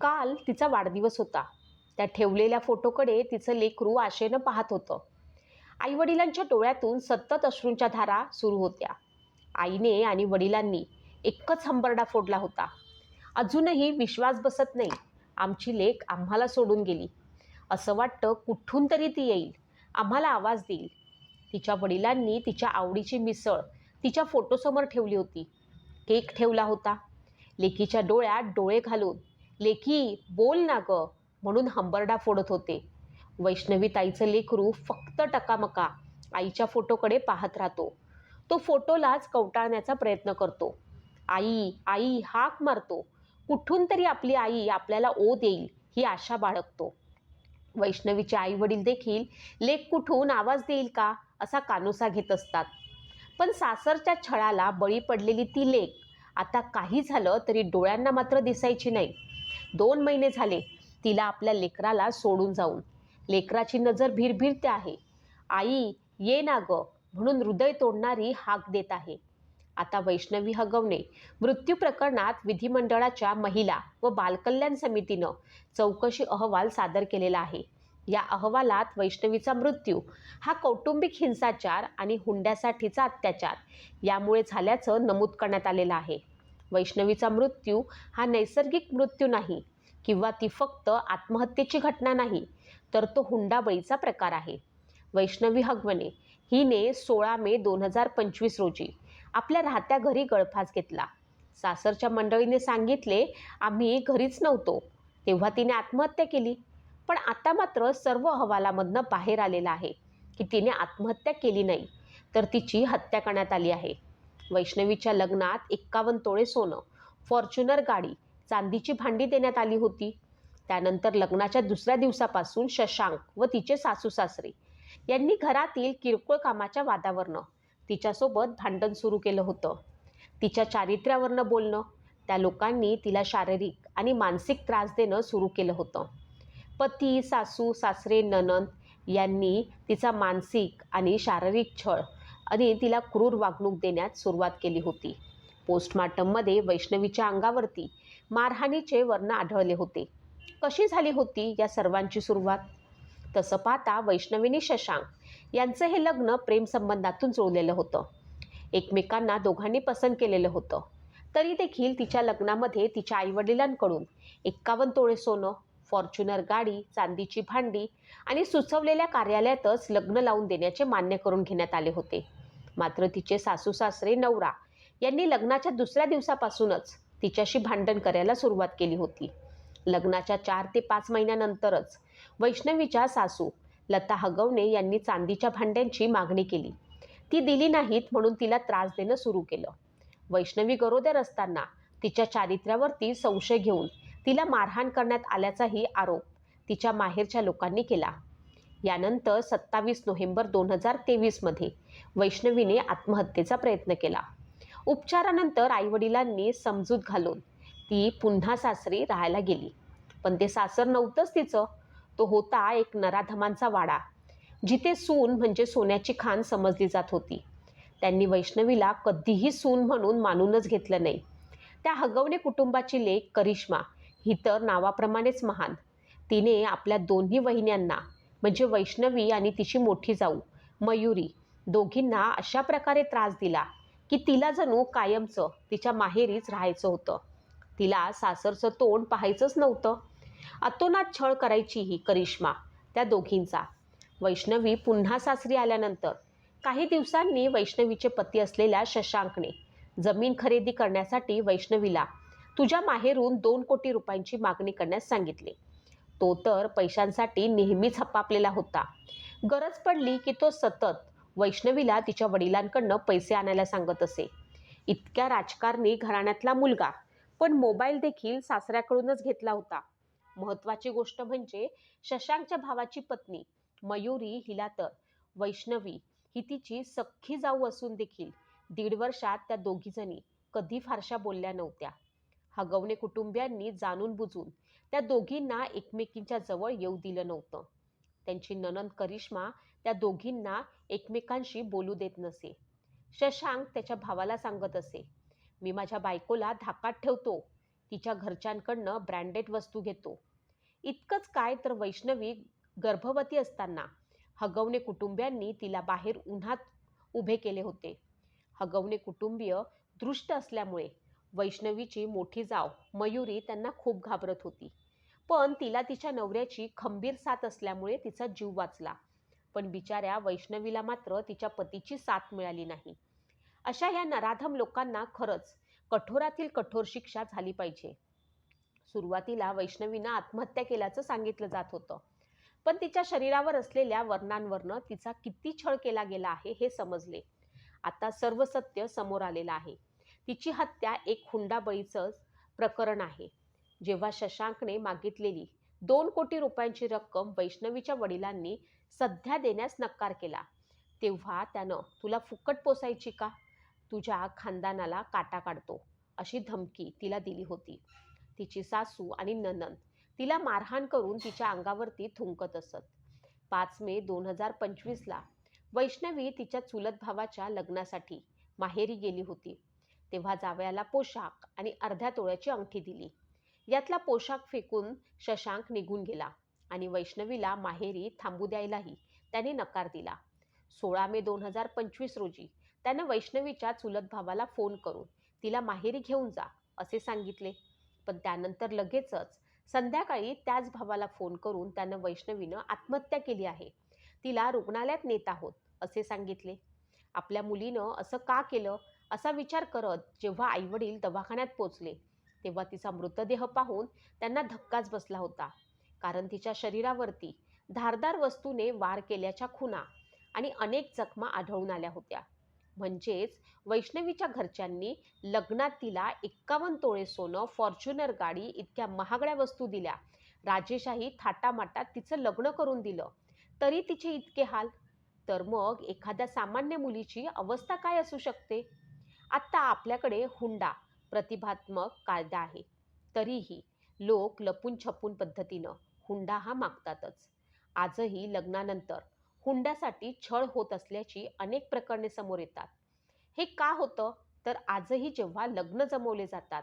काल तिचा वाढदिवस होता. त्या ठेवलेल्या फोटोकडे तिचं लेकरू आशेनं पाहत होतं. आईवडिलांच्या डोळ्यातून सतत अश्रूंच्या धारा सुरू होत्या. आईने आणि वडिलांनी एकच हंबरडा फोडला होता. अजूनही विश्वास बसत नाही. आमची लेख आम्हाला सोडून गेली. असं वाटतं कुठून तरी ती येईल. आम्हाला आवाज देईल. तिच्या वडिलांनी तिच्या आवडीची मिसळ तिच्या फोटोसमोर ठेवली होती. केक ठेवला होता. लेकीच्या डोळ्यात डोळे घालून लेखी बोल ना ग म्हणून हंबरडा फोडत होते. वैष्णवी ताईचं लेकरू फक्त टकामका आईच्या फोटोकडे पाहत राहतो. तो फोटोलाच कवटाळण्याचा प्रयत्न करतो. आई आई हाक मारतो. कुठून तरी आपली आई आपल्याला ओ देईल ही आशा बाळगतो. वैष्णवीचे आई वडील देखील लेख कुठून आवाज देईल का? असा कानोसा घेत असतात. पण सासरच्या छळाला बळी पडलेली ती लेख आता काही झालं तरी डोळ्यांना मात्र दिसायची नाही. दोन महिने झाले तिला आपल्या लेकराला सोडून जाऊन. लेकराची नजर भिरभिरते आहे. आई ये ना ग म्हणून हृदय तोडणारी हाक देत आहे. आता वैष्णवी हगवणे. मृत्यू प्रकरणात विधिमंडळाच्या महिला व बालकल्याण समितीनं चौकशी अहवाल सादर केलेला आहे. या अहवालात वैष्णवीचा मृत्यू हा कौटुंबिक हिंसाचार आणि हुंड्यासाठीचा अत्याचार यामुळे झाल्याचं नमूद करण्यात आलेलं आहे. वैष्णवीचा मृत्यू हा नैसर्गिक मृत्यू नाही किंवा ती फक्त आत्महत्येची घटना नाही तर तो हुंडाबळीचा प्रकार आहे. वैष्णवी हगवणे हिने सोळा मे दोन हजार पंचवीस रोजी आपल्या राहत्या घरी गळफास घेतला. सासरच्या मंडळीने सांगितले आम्ही घरीच नव्हतो तेव्हा तिने आत्महत्या केली. पण आता मात्र सर्व अहवालामधनं बाहेर आलेलं आहे की तिने आत्महत्या केली नाही तर तिची हत्या करण्यात आली आहे. वैष्णवीच्या लग्नात एक्कावन्न तोळे सोनं फॉर्च्युनर गाडी चांदीची भांडी देण्यात आली होती. त्यानंतर लग्नाच्या दुसऱ्या दिवसापासून शशांक व तिचे सासू सासरे यांनी घरातील किरकोळ कामाच्या वादावरनं तिच्यासोबत भांडण सुरू केलं होतं. तिच्या चारित्र्यावरनं बोलणं त्या लोकांनी तिला शारीरिक आणि मानसिक त्रास देणं सुरू केलं होतं. पती सासू सासरे ननंद यांनी तिचा मानसिक आणि शारीरिक छळ आणि तिला क्रूर वागणूक देण्यास सुरुवात केली होती. पोस्टमार्टममध्ये वैष्णवीच्या अंगावरती मारहाणीचे वर्ण आढळले होते. कशी झाली होती या सर्वांची सुरुवात? तसं पाहता वैष्णवीनी शशांक यांचं हे लग्न प्रेमसंबंधातून जुळलेलं होतं. एकमेकांना दोघांनी पसंत केलेलं होतं. तरी देखील तिच्या लग्नामध्ये तिच्या आईवडिलांकडून एक्कावन्न तोळे सोनं फॉर्च्युनर गाडी चांदीची भांडी आणि सुचवलेल्या कार्यालयातच लग्न लावून देण्याचे मान्य करून घेण्यात आले होते. मात्र तिचे सासू सासरे नवरा यांनी लग्नाच्या दुसऱ्या दिवसापासूनच तिच्याशी भांडण करायला सुरुवात केली होती. लग्नाच्या चार ते पाच महिन्यानंतरच वैष्णवीच्या सासू लता हगवणे यांनी चांदीच्या भांड्यांची मागणी केली. ती दिली नाहीत म्हणून तिला त्रास देणं सुरू केलं. वैष्णवी गरोदर असताना तिच्या चारित्र्यावरती संशय घेऊन तिला मारहाण करण्यात आल्याचाही आरोप तिच्या माहेरच्या लोकांनी केला. यानंतर सत्तावीस नोव्हेंबर दोन हजार तेवीसमध्ये वैष्णवीने आत्महत्येचा प्रयत्न केला. उपचारानंतर आईवडिलांनी समजूत घालून ती पुन्हा सासरी राहायला गेली. पण ते सासर नव्हतंच तिचं. तो होता एक नराधमांचा वाडा जिथे सून म्हणजे सोन्याची खान समजली जात होती. त्यांनी वैष्णवीला कधीही सून म्हणून मानूनच घेतलं नाही. त्या हगवणे कुटुंबाची लेख करिश्मा ही तर नावाप्रमाणेच महान. तिने आपल्या दोन्ही वहिन्यांना म्हणजे वैष्णवी आणि तिची मोठी जाऊ मयुरी. दोघींना अशा प्रकारे त्रास दिला की तिला जणू कायमचं तिच्या माहेरीच राहायचं होतं. तिला सासरचं तोंड पाहायचंच नव्हतं. अतोनात छळ करायची ही करिश्मा त्या दोघींचा. वैष्णवी पुन्हा सासरी आल्यानंतर काही दिवसांनी वैष्णवीचे पती असलेल्या शशांकने जमीन खरेदी करण्यासाठी वैष्णवीला तुझ्या माहेरून दोन कोटी रुपयांची मागणी करण्यास सांगितले. तो तर पैशांसाठी नेहमीच हपापलेला होता. गरज पडली की तो सतत वैष्णवीला तिच्या वडिलांकडनं पैसे आणायला सांगत असे. इतक्या राजकारणी घराण्यातला मुलगा पण मोबाईल देखील सासऱ्याकडूनच घेतला होता. महत्त्वाची गोष्ट म्हणजे शशांकच्या भावाची पत्नी मयुरी हिला तर. वैष्णवी ही तिची सख्खी जाऊ असून देखील दीड वर्षात त्या दोघीजणी कधी फारशा बोलल्या नव्हत्या. हगवणे कुटुंबियांनी जाणून बुजून त्या दोघींना एकमेकींच्या जवळ येऊ दिलं नव्हतं. त्यांची ननंद करिश्मा त्या दोघींना एकमेकांशी बोलू देत नसे. शशांक त्याच्या भावाला सांगत असे मी माझ्या बायकोला धाकात ठेवतो तिच्या घरच्यांकडनं ब्रँडेड वस्तू घेतो. इतकंच काय तर वैष्णवी गर्भवती असताना हगवणे कुटुंबियांनी तिला बाहेर उन्हात उभे केले होते. हगवणे कुटुंबीय दृष्ट असल्यामुळे वैष्णवीची मोठी जाव मयुरी त्यांना खूप घाबरत होती. पण तिला तिच्या नवऱ्याची खंबीर साथ असल्यामुळे तिचा जीव वाचला. पण बिचाऱ्या वैष्णवीला मात्र तिच्या पतीची साथ मिळाली नाही. अशा या नराधम लोकांना खरंच कठोरातील कठोर शिक्षा झाली पाहिजे. सुरुवातीला वैष्णवीनं आत्महत्या केल्याचं सांगितलं जात होतं. पण तिच्या शरीरावर असलेल्या वर्णांवरनं तिचा किती छळ केला गेला आहे हे समजले. आता सर्व सत्य समोर आलेलं आहे. तिची हत्या एक हुंडाबळीचं प्रकरण आहे. जेव्हा शशांकने मागितलेली दोन कोटी रुपयांची रक्कम वैष्णवीच्या वडिलांनी सध्या देण्यास नकार केला तेव्हा त्यानं तुला फुकट पोसायची का? तुझ्या खानदानाला काटा काढतो अशी धमकी तिला दिली होती. तिची सासू आणि ननन तिला मारहाण करून तिच्या अंगावरती थुंकत असत. पाच मे दोन हजार पंचवीसला वैष्णवी तिच्या चुलत भावाच्या लग्नासाठी माहेरी गेली होती. तेव्हा जावयाला पोशाख आणि अर्ध्या तोळ्याची अंगठी दिली. यातला पोशाख फेकून शशांक निघून गेला आणि वैष्णवीला माहेरी थांबू द्यायलाही त्याने नकार दिला. सोळा मे दोन हजार पंचवीस रोजी त्यानं वैष्णवीच्या चुलत भावाला फोन करून तिला माहेरी घेऊन जा असे सांगितले. पण त्यानंतर लगेचच संध्याकाळी त्याच भावाला फोन करून त्यानं वैष्णवीनं आत्महत्या केली आहे. तिला रुग्णालयात नेत आहोत असे सांगितले. आपल्या मुलीनं असं का केलं? असा विचार करत जेव्हा आईवडील दवाखान्यात पोचले तेव्हा तिचा मृतदेह पाहून त्यांना धक्काच बसला होता. कारण तिच्या शरीरावरती धारदार वस्तूने वार केल्याच्या खुना आणि अनेक जखमा आढळून आल्या होत्या. म्हणजेच वैष्णवीच्या घरच्यांनी लग्नात तिला एक्कावन्न तोळे सोनं फॉर्च्युनर गाडी इतक्या महागड्या वस्तू दिल्या. राजेशाही थाटामाटात तिचं लग्न करून दिलं. तरी तिचे इतके हाल? तर मग एखाद्या सामान्य मुलीची अवस्था काय असू शकते? आत्ता आपल्याकडे हुंडा प्रतिभात्मक कायदा आहे. तरीही लोक लपून छपून पद्धतीनं हुंडा हा मागतातच. आजही लग्नानंतर हुंड्यासाठी छळ होत असल्याची अनेक प्रकरणे समोर येतात. हे का होतं? तर आजही जेव्हा लग्न जमवले जातात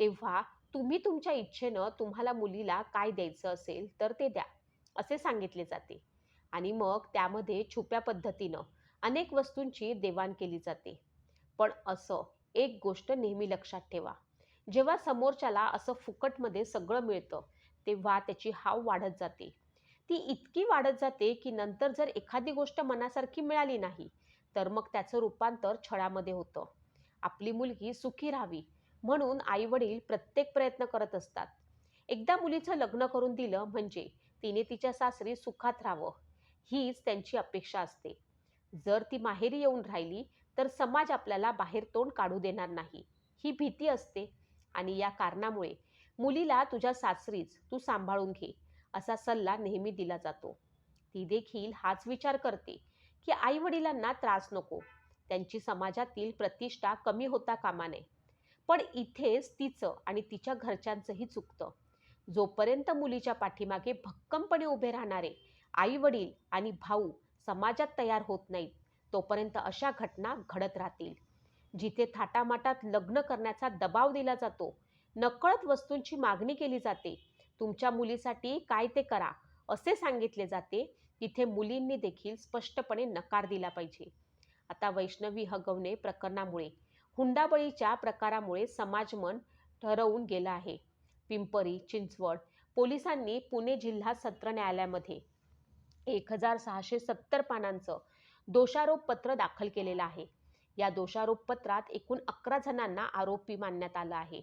तेव्हा तुम्ही तुमच्या इच्छेनं तुम्हाला मुलीला काय द्यायचं असेल तर ते द्या असे सांगितले जाते. आणि मग त्यामध्ये छुप्या पद्धतीनं अनेक वस्तूंची देवाण केली जाते. पण असं एक गोष्ट नेहमी लक्षात ठेवा. जेव्हा समोरच्याला असं फुकटमध्ये सगळं मिळतं तेव्हा त्याची हाव वाढत जाते. ती इतकी वाढत जाते की नंतर जर एखादी गोष्ट मनासारखी मिळाली नाही तर मग त्याचं रूपांतर छळामध्ये होतं. आपली मुलगी सुखी राहावी म्हणून आईवडील प्रत्येक प्रयत्न करत असतात. एकदा मुलीचं लग्न करून दिलं म्हणजे तिने तिच्या सासरी सुखात राहावं हीच त्यांची अपेक्षा असते. जर ती माहेरी येऊन राहिली तर समाज आपल्याला बाहेर तोंड काढू देणार नाही. ही भीती असते आणि या कारणामुळे मुलीला तुझ्या सासरीच तू सांभाळून घे असा सल्ला नेहमी दिला जातो. ती देखील हाच विचार करते की आई वडिलांना त्रास नको. त्यांची समाजातील प्रतिष्ठा कमी होता कामा नये पण इथेच तिचं आणि तिच्या घरच्यांचंही चुकतं. जोपर्यंत मुलीच्या पाठीमागे भक्कमपणे उभे राहणारे आई वडील आणि भाऊ समाजात तयार होत नाहीत तोपर्यंत अशा घटना घडत राहतील. जिथे थाटामाटात लग्न करण्याचा दबाव दिला जातो नकळत वस्तूंची मागणी केली जाते तुमच्या मुलीसाठी काय ते करा असे सांगितले जाते तिथे मुलींनी देखील स्पष्टपणे नकार दिला पाहिजे. आता वैष्णवी हगवणे प्रकरणामुळे हुंडाबळीच्या प्रकारामुळे समाजमन ठरवून गेलं आहे. पिंपरी चिंचवड पोलिसांनी पुणे जिल्हा सत्र न्यायालयामध्ये एक हजार सहाशे सत्तर पानांचं दोषारोपपत्र दाखल केलेलं आहे. या दोषारोपपत्रात एकूण अकरा जणांना आरोपी मानण्यात आलं आहे.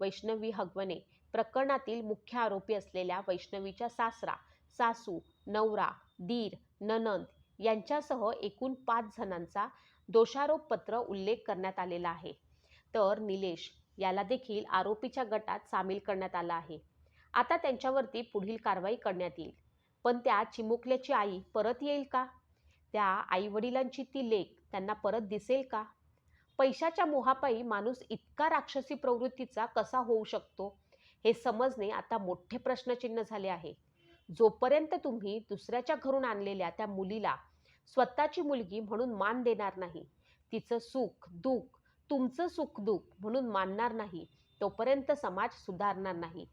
वैष्णवी हगवणे प्रकरणातील मुख्य आरोपी असलेल्या वैष्णवीच्या सासरा सासू नवरा दीर ननंद यांच्यासह एकूण पाच जणांचा दोषारोपपत्र उल्लेख करण्यात आलेला आहे. तर निलेश याला देखील आरोपीच्या गटात सामील करण्यात आला आहे. आता त्यांच्यावरती पुढील कारवाई करण्यात येईल. पण त्या चिमुकल्याची आई परत येईल का? त्या आईवडिलांची ती लेख त्यांना परत दिसेल का? पैशाच्या मोहापायी माणूस इतका राक्षसी प्रवृत्तीचा कसा होऊ शकतो? हे समजणे आता मोठे प्रश्नचिन्ह झाले आहे. जोपर्यंत तुम्ही दुसऱ्याच्या घरून आणलेल्या त्या मुलीला स्वतःची मुलगी म्हणून मान देणार नाही तिचं सुख दुःख तुमचं सुख दुःख म्हणून मानणार नाही तोपर्यंत समाज सुधारणार नाही.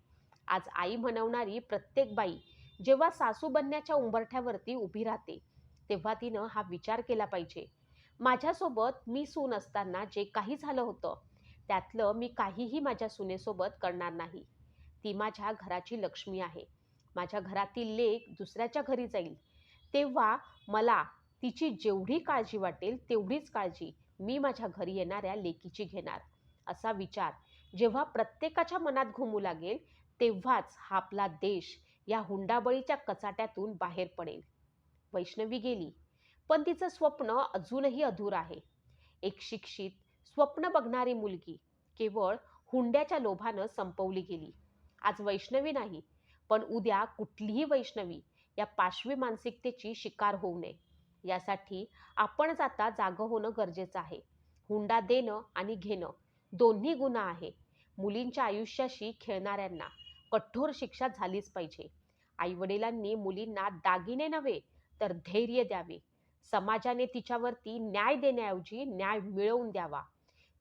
आज आई म्हणवणारी प्रत्येक बाई जेव्हा सासू बनण्याच्या उंबरठ्यावरती उभी राहते तेव्हा तिनं हा विचार केला पाहिजे. माझ्यासोबत मी सून असताना जे काही झालं होतं त्यातलं मी काहीही माझ्या सुनेसोबत करणार नाही. ती माझ्या घराची लक्ष्मी आहे. माझ्या घरातील लेक दुसऱ्याच्या घरी जाईल. तेव्हा मला तिची जेवढी काळजी वाटेल तेवढीच काळजी मी माझ्या घरी येणाऱ्या लेकीची घेणार. असा विचार जेव्हा प्रत्येकाच्या मनात घुमू लागेल तेव्हाच हा आपला देश या हुंडाबळीच्या कचाट्यातून बाहेर पडेल. वैष्णवी गेली पण तिचं स्वप्न अजूनही अधूर आहे. एक शिक्षित स्वप्न बघणारी मुलगी केवळ हुंड्याच्या लोभानं संपवली गेली. आज वैष्णवी नाही पण उद्या कुठलीही वैष्णवी या पाशवी मानसिकतेची शिकार होऊ नये. यासाठी आपणच आता जागं होणं गरजेचं आहे. हुंडा देणं आणि घेणं दोन्ही गुन्हा आहे. मुलींच्या आयुष्याशी खेळणाऱ्यांना कठोर शिक्षा झालीच पाहिजे. आईवडिलांनी मुलींना दागिने नव्हे तर धैर्य द्यावे. समाजाने तिच्यावरती न्याय देण्याऐवजी न्याय मिळवून द्यावा.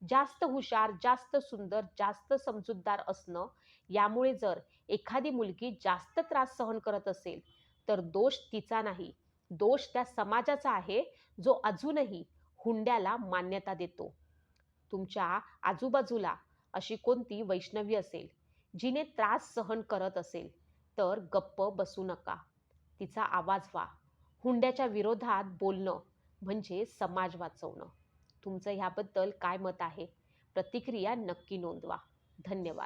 जास्त हुशार जास्त सुंदर जास्त समजूतदार असणं यामुळे जर एखादी मुलगी जास्त त्रास सहन करत असेल तर दोष तिचा नाही. दोष त्या समाजाचा आहे जो अजूनही हुंड्याला मान्यता देतो. तुमच्या आजूबाजूला अशी कोणती वैष्णवी असेल जिने त्रास सहन करत असेल तर गप्प बसू नका. तिचा आवाज व्हा हुंड्याच्या विरोधात बोलणं म्हणजे समाज वाचवणं. तुमचं ह्याबद्दल काय मत आहे? प्रतिक्रिया नक्की नोंदवा. धन्यवाद.